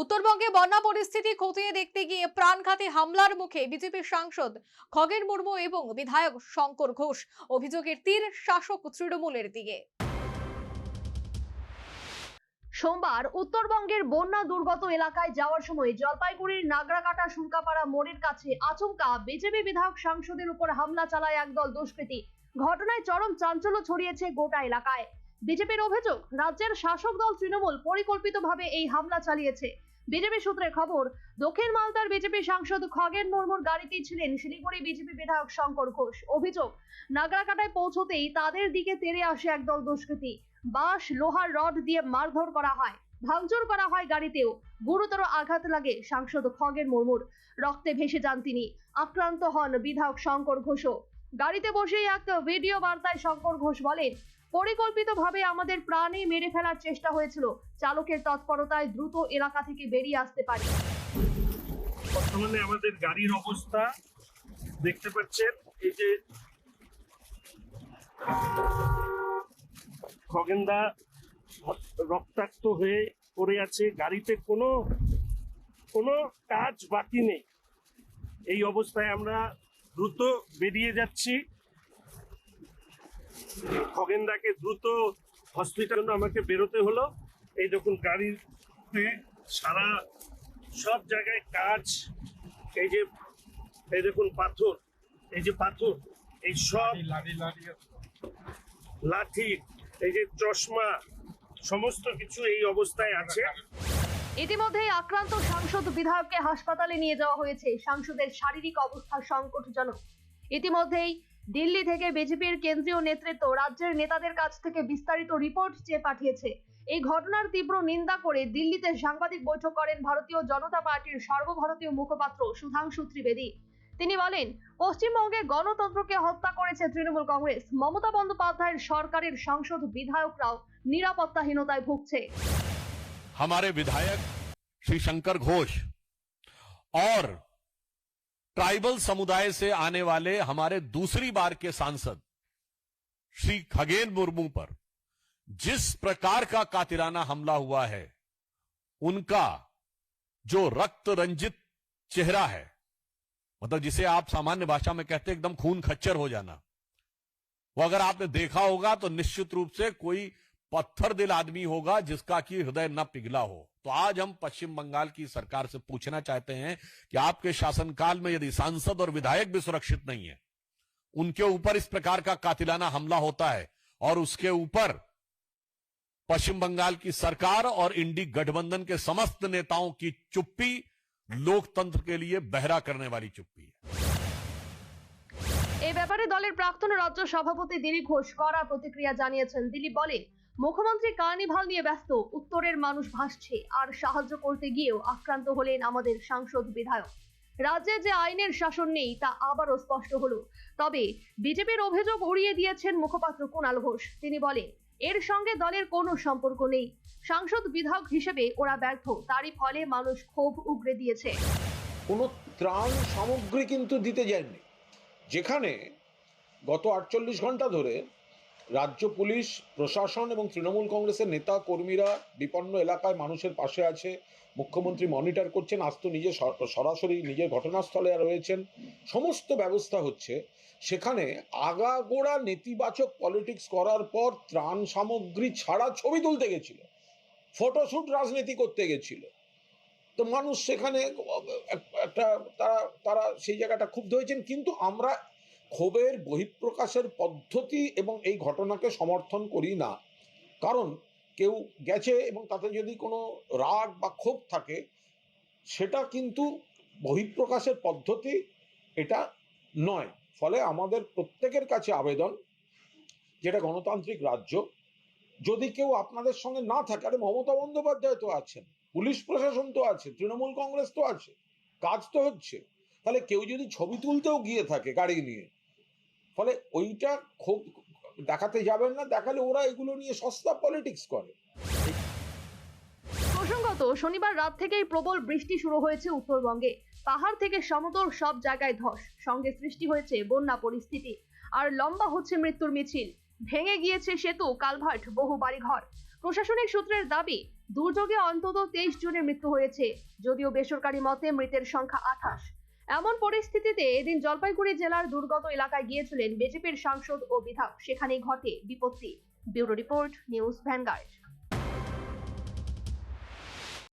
উত্তরবঙ্গে বন্যা পরিস্থিতি খতিয়ে দেখতে গিয়ে প্রাণঘাতী হামলার মুখে বিজেপির সাংসদ খগেন মুর্মু এবং বিধায়ক শঙ্কর ঘোষ। অভিযোগের তীর শাসক তৃণমূলের দিকে। সোমবার উত্তরবঙ্গের বন্যা দুর্গত এলাকায় যাওয়ার সময় জলপাইগুড়ির নাগরাকাটা সুরকাপাড়া মোড়ের কাছে আচমকা বিজেপি বিধায়ক সাংসদের উপর হামলা চালায় একদল দুষ্কৃতী। ঘটনায় চরম চাঞ্চল্য ছড়িয়েছে গোটা এলাকায়। বিজেপির অভিযোগ, রাজ্যের শাসক দল তৃণমূল পরিকল্পিতভাবে এই হামলা চালিয়েছে। বিজেপি সূত্রে খবর, দক্ষিণ মালদার বিজেপি সাংসদ খগেন মুর্মুর গাড়িতেই ছিলেন শিলিগুড়ি বিজেপি বিধায়ক শঙ্কর ঘোষ। অভিযোগ, নাগরাকাটায় পৌঁছতেই তাদের দিকে তেড়ে আসে একদল দুষ্কৃতী। বাঁশ, লোহার রড দিয়ে মারধর করা হয়, ভাঙচুর করা হয় গাড়িতেও। গুরুতর আঘাত লাগে সাংসদ খগেন মুর্মুর। রক্তে ভেসে যান তিনি। আক্রান্ত হন বিধায়ক শঙ্কর ঘোষও। গাড়িতে বসেই এক ভিডিও বার্তায় শঙ্কর ঘোষ বলেন, পরিকল্পিতভাবে আমাদের প্রাণে মেরে ফেলার চেষ্টা হয়েছিল, চালকের তৎপরতায় দ্রুত এলাকা থেকে বেরিয়ে আসতে পারি। বর্তমানে আমাদের গাড়ির অবস্থা দেখতে পাচ্ছেন, এই যে খগেন্দা রক্তাক্ত হয়ে পড়ে আছে, গাড়িতে কোনো কোনো কাজ বাকি নেই। এই অবস্থায় আমরা দ্রুত বেরিয়ে যাচ্ছি। খগেন্দাকে দ্রুত হসপিটাল আমাকে বেরোতে হলো। এই দেখুন গাড়িতে সারা সব জায়গায় কাজ এই যে এই দেখুন পাথর এই যে পাথর এই সব লাঠি এই যে চশমা সমস্ত কিছু এই অবস্থায় আছে। ইতিমধ্যেই আক্রান্ত সাংসদ বিধায়ককে হাসপাতালে নিয়ে যাওয়া হয়েছে। সাংসদের শারীরিক অবস্থা সংকটজনক। ইতিমধ্যেই দিল্লি থেকে বিজেপির কেন্দ্রীয় নেতৃত্ব রাজ্যের নেতাদের কাছ থেকে বিস্তারিত রিপোর্ট চেয়ে পাঠিয়েছে, এই ঘটনার তীব্র নিন্দা করে দিল্লিতে সাংবাদিক বৈঠক করেন ভারতীয় জনতা পার্টির সর্বভারতীয় মুখপাত্র সুধাংশু ত্রিবেদী। তিনি বলেন, পশ্চিমবঙ্গে গণতন্ত্রকে হত্যা করেছে তৃণমূল কংগ্রেস। মমতা বন্দ্যোপাধ্যায়ের সরকারের সংসদ বিধায়করাও নিরাপত্তাহীনতায় ভুগছে। हमारे विधायक श्री शंकर घोष और ट्राइबल समुदाय से आने वाले हमारे दूसरी बार के सांसद श्री खगेन मुर्मू पर जिस प्रकार का कातिराना हमला हुआ है, उनका जो रक्त रंजित चेहरा है मतलब जिसे आप सामान्य भाषा में कहते एकदम खून खच्चर हो जाना, वो अगर आपने देखा होगा तो निश्चित रूप से कोई पत्थर दिल आदमी होगा जिसका कि हृदय न पिघला हो तो आज हम पश्चिम बंगाल की सरकार से पूछना चाहते हैं कि आपके शासनकाल में यदि सांसद और विधायक भी सुरक्षित नहीं है उनके ऊपर इस प्रकार का कातिलाना हमला होता है और उसके ऊपर पश्चिम बंगाल की सरकार और इंडी गठबंधन के समस्त नेताओं की चुप्पी लोकतंत्र के लिए बहरा करने वाली चुप्पी है এই ব্যাপারে দলের প্রাক্তন রাজ্য সভাপতি দিলীপ ঘোষ কড়া প্রতিক্রিয়া জানিয়েছেন দিলীপ বলেন মুখ্যমন্ত্রী কার্নিভাল নিয়ে ব্যস্ত। উত্তরের মানুষ ভাসছে। আর সাহায্য করতে গিয়েও আক্রান্ত হলেন আমাদের সাংসদ বিধায়ক। রাজ্যে যে আইনের শাসন নেই, তা আবারও স্পষ্ট হলো। তবে বিজেপির অভিযোগ উড়িয়ে দিয়েছেন মুখপাত্র কুণাল ঘোষ। তিনি বলেন, এর সঙ্গে দলের কোনো সম্পর্ক নেই। সাংসদ বিধায়ক হিসেবে ওরা ব্যর্থ। তারই ফলে মানুষ ক্ষোভ উগরে দিয়েছে। কোনো ত্রাণ সামগ্রী কিন্তু দিতে যায়নি। যেখানে গত আটচল্লিশ ঘণ্টা ধরে রাজ্য পুলিশ, প্রশাসন এবং তৃণমূল কংগ্রেসের নেতা কর্মীরা বিপন্ন এলাকায় মানুষের পাশে আছে। মুখ্যমন্ত্রী মনিটর করছেন, আজ তো নিজে সর- সরাসরি নিজের ঘটনাস্থলে রয়েছেন। সমস্ত ব্যবস্থা হচ্ছে। সেখানে আগাগোড়া নেতিবাচক পলিটিক্স করার পর ত্রাণ সামগ্রী ছাড়া ছবি তুলতে গেছিল। ফটোশ্যুট রাজনীতি করতে গেছিল। তো মানুষ সেখানে একটা, তারা তারা সেই জায়গাটা ক্ষুব্ধ হয়েছেন। কিন্তু আমরা ক্ষোভের বহিঃপ্রকাশের পদ্ধতি এবং এই ঘটনাকে সমর্থন করি না। কারণ কেউ গেছে এবং তাতে যদি কোনো রাগ বা ক্ষোভ থাকে, সেটা কিন্তু বহিঃপ্রকাশের পদ্ধতি, এটা নয়। ফলে আমাদের প্রত্যেকের কাছে আবেদন, যেটা গণতান্ত্রিক রাজ্য, যদি কেউ আপনাদের সঙ্গে না থাকে, আরে মমতা বন্দ্যোপাধ্যায় তো আছেন, পুলিশ প্রশাসন তো আছে, তৃণমূল কংগ্রেস তো আছে, কাজ তো হচ্ছে। তাহলে কেউ যদি ছবি তুলতেও গিয়ে থাকে গাড়ি নিয়ে ফলে ওইটা খুব দেখাতে যাবেন না, দেখালে ওরা এগুলো নিয়ে সস্তা পলিটিক্স করে। প্রসঙ্গত, শনিবার রাত থেকেই প্রবল বৃষ্টি শুরু হয়েছে উত্তরবঙ্গে। পাহাড় থেকে সমতল সব জায়গায় ধস, সঙ্গে সৃষ্টি হয়েছে বন্যা পরিস্থিতি। আর লম্বা হচ্ছে মৃত্যুর মিছিল। ভেঙে গিয়েছে সেতু, কালভার্ট, বহু বাড়িঘর। প্রশাসনিক সূত্রের দাবি, দুর্যোগে অন্তত তেইশ জনের মৃত্যু হয়েছে, যদিও বেসরকারি মতে মৃতের সংখ্যা আঠাশ। এমন পরিস্থিতিতে এদিন জলপাইগুড়ি জেলার দুর্গত এলাকায় গিয়েছিলেন বিজেপির সাংসদ ও বিধায়ক। সেখানেই ঘটে বিপত্তি। Bureau report, News Vanguard.